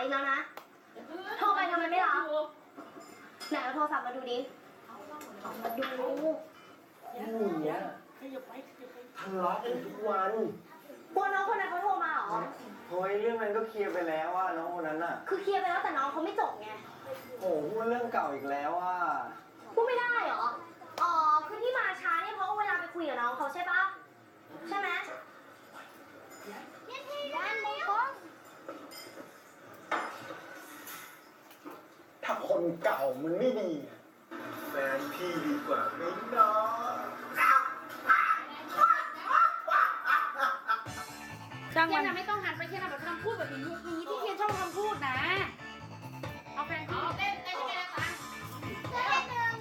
อีกแล้วนะ โทรไปทำไมไม่รับไหนเอาโทรศัพท์มาดูดิมาดูผู้เนี้ยทะเลาะกันทุกวันกลัวน้องคนนั้นเขาโทรมาเหรอ โอ้ยเรื่องนั้นก็เคลียร์ไปแล้วว่าน้องคนนั้นอะ คือเคลียร์ไปแล้วแต่น้องเขาไม่จบไงโอ้โหพูดเรื่องเก่าอีกแล้วว่าพูดไม่ได้เหรอ อ๋อ คือที่มาช้าเนี่ยเพราะว่าเวลาไปคุยกับน้องเขาใช่ปะใช่ไหมด้านนี้ ถ้า คนเก่ามันไม่ดีอะแฟนพี่ดีกว่าไหมน้องจ้างเทีวัยนนน่ะไม่ต้องหันไปเทียนน่ะแบบคำพูดแบบนี้อย่างนี้ที่เทียนชอบคำพูดนะ เอาแฟนพี่เต้นเต้นยังไงนะคะเต้นหนึ่ง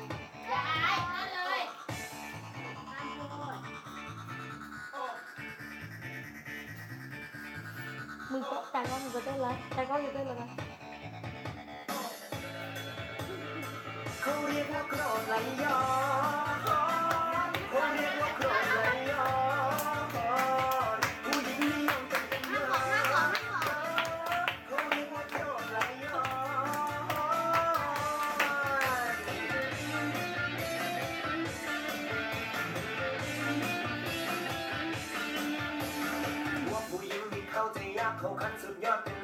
ได้นั่นเลยมึงก็แต่ก็มึงก็เต้นแล้วแต่ก็มึงเต้นแล้วนะ เขาเรียกว่าโกรธไหลย้อนเขาเรียกว่าโกรธไหลย้อนผู้หญิงนิยมกันเป็นเยอะเขาเรียกว่าโกรธไหลย้อนว่าผู้หญิงที่เขาใจยากเขาขั้นสุดยอดเป็น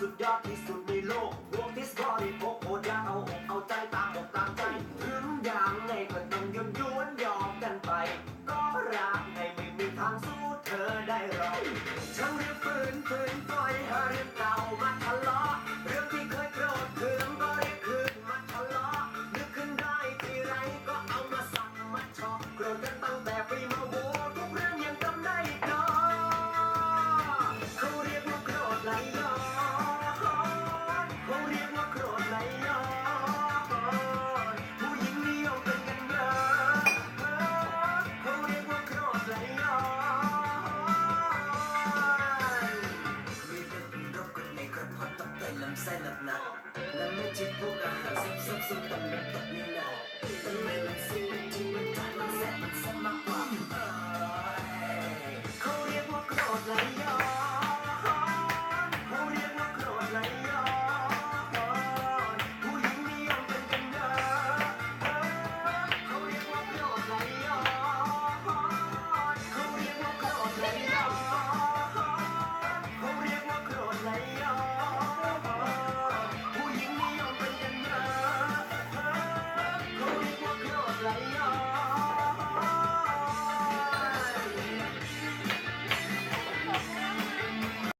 ก็นิ I'm sad, up. not, not, not, not, not, not, not, not, not,